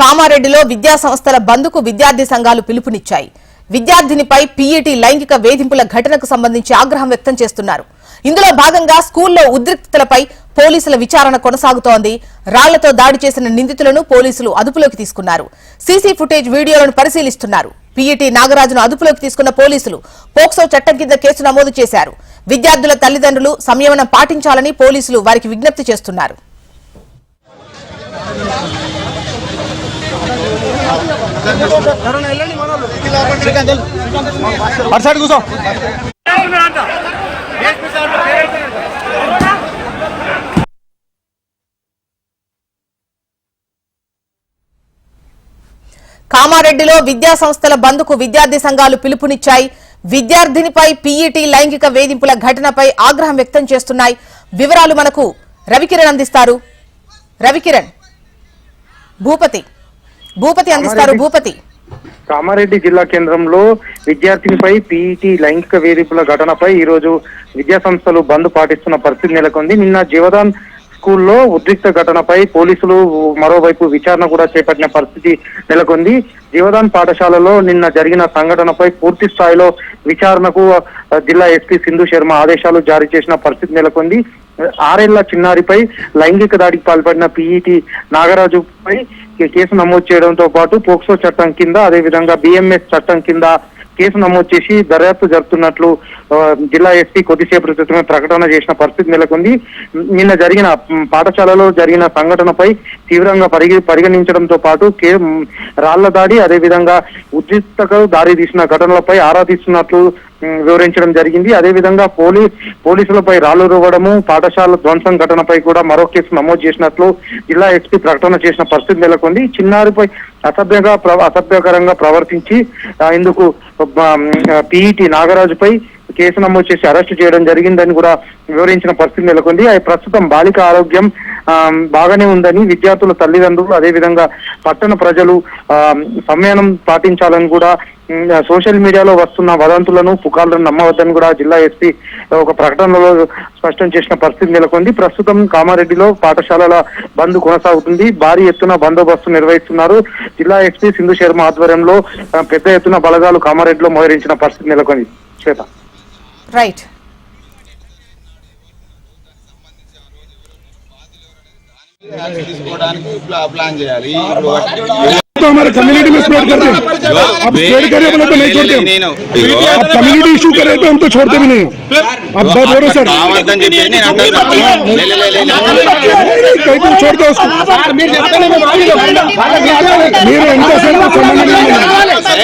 కామారెడ్డిలో విద్యా సంస్థల బంద్కు విద్యార్థి సంఘాలు పిలుపునిచ్చాయి. విద్యార్థినిపై పీఈటీ లైంగిక వేధింపుల ఘటనకు సంబంధించి ఆగ్రహం వ్యక్తం చేస్తున్నారు. ఇందులో భాగంగా స్కూల్లో ఉద్రిక్తతలపై పోలీసుల విచారణ కొనసాగుతోంది. రాళ్ళతో దాడి చేసిన నిందితులను పోలీసులు అదుపులోకి తీసుకున్నారు. సీసీ ఫుటేజ్ వీడియోలను పరిశీలిస్తున్నారు. పీఈటీ నాగరాజును అదుపులోకి తీసుకున్న పోలీసులు పోక్సో చట్టం కింద కేసు నమోదు చేశారు. విద్యార్థుల తల్లిదండ్రులు సంయమనం పాటించాలని పోలీసులు వారికి విజ్ఞప్తి చేస్తున్నారు. అటు సైడ్ కూర్చో. కామారెడ్డిలో విద్యా సంస్థల బంద్కు విద్యార్థి సంఘాలు పిలుపునిచ్చాయి. విద్యార్థినిపై పీఈటీ లైంగిక వేధింపుల ఘటనపై ఆగ్రహం వ్యక్తం చేస్తున్నాయి. వివరాలు మనకు రవికిరణ్ అందిస్తారు. రవికిరణ్. భూపతి. భూపతి అందిస్తారు భూపతి. కామారెడ్డి జిల్లా కేంద్రంలో విద్యార్థినిపై పీఈటీ లైంగిక వేధింపుల ఘటనపై ఈ రోజు విద్యా సంస్థలు బంద్ పాటిస్తున్న పరిస్థితి నెలకొంది. నిన్న జీవదాన్ స్కూల్లో ఉద్రిక్త ఘటనపై పోలీసులు మరోవైపు విచారణ కూడా చేపట్టిన పరిస్థితి నెలకొంది. జీవదాన్ పాఠశాలలో నిన్న జరిగిన సంఘటనపై పూర్తి స్థాయిలో విచారణకు జిల్లా ఎస్పీ సింధు శర్మ ఆదేశాలు జారీ చేసిన పరిస్థితి నెలకొంది. ఆరేళ్ళ చిన్నారిపై లైంగిక దాడికి పాల్పడిన పీఈటీ నాగరాజుపై కేసు నమోదు చేయడంతో పాటు పోక్సో చట్టం కింద అదేవిధంగా బిఎంఎస్ చట్టం కింద కేసు నమోదు చేసి దర్యాప్తు జరుపుతున్నట్లు జిల్లా ఎస్పీ కొద్దిసేపు క్రితమే ప్రకటన చేసిన పరిస్థితి నెలకొంది. నిన్న జరిగిన పాఠశాలలో జరిగిన సంఘటనపై తీవ్రంగా పరిగి పరిగణించడంతో పాటు కే రాళ్ళ దాడి అదేవిధంగా ఉద్రిక్తకు దారి తీసిన ఘటనలపై ఆరా తీస్తున్నట్లు వివరించడం జరిగింది. అదేవిధంగా పోలీ పోలీసులపై రాళ్ళు రువ్వడము పాఠశాల ధ్వంసం ఘటనపై కూడా మరో కేసు నమోదు చేసినట్లు జిల్లా ఎస్పీ ప్రకటన చేసిన పరిస్థితి నెలకొంది. చిన్నారిపై అసభ్యంగా అసభ్యకరంగా ప్రవర్తించి ఇందుకు పీఈటీ నాగరాజుపై కేసు నమోదు చేసి అరెస్టు చేయడం జరిగిందని కూడా వివరించిన పరిస్థితి నెలకొంది. ఆ ప్రస్తుతం బాలిక ఆరోగ్యం బాగానే ఉందని విద్యార్థుల తల్లిదండ్రులు అదేవిధంగా పట్టణ ప్రజలు ఆ, సంయమనం పాటించాలని కూడా సోషల్ మీడియాలో వస్తున్న వదంతులను పుకార్లను నమ్మవద్దని కూడా జిల్లా ఎస్పీ ఒక ప్రకటనలో స్పష్టం చేసిన పరిస్థితి నెలకొంది. ప్రస్తుతం కామారెడ్డిలో పాఠశాలల బంద్ కొనసాగుతుంది. భారీ ఎత్తున బందోబస్తు నిర్వహిస్తున్నారు. జిల్లా ఎస్పీ సింధు శర్మ ఆధ్వర్యంలో పెద్ద ఎత్తున బలగాలు కామారెడ్డిలో మోహరించిన పరిస్థితి నెలకొంది. శ్వేత. రైట్ ప్లాన్ చేయాలి ఇప్పుడు तो हमारे कम्युनिटी में स्प्रेड करते हैं आप स्प्रेड करें अपने को नहीं छोड़ते हम। నేను ఇగో, आप कम्युनिटी इशू करें तो हम तो छोड़ते भी नहीं आप बात बोलो सर కావద్దని చెప్పి నేను అంటున్నా. లే, లే, లే, లే, లే. कहीं तुम छोड़ दो उसको మీరు ఎంత సేపు సంబంధం లేదు. సరే,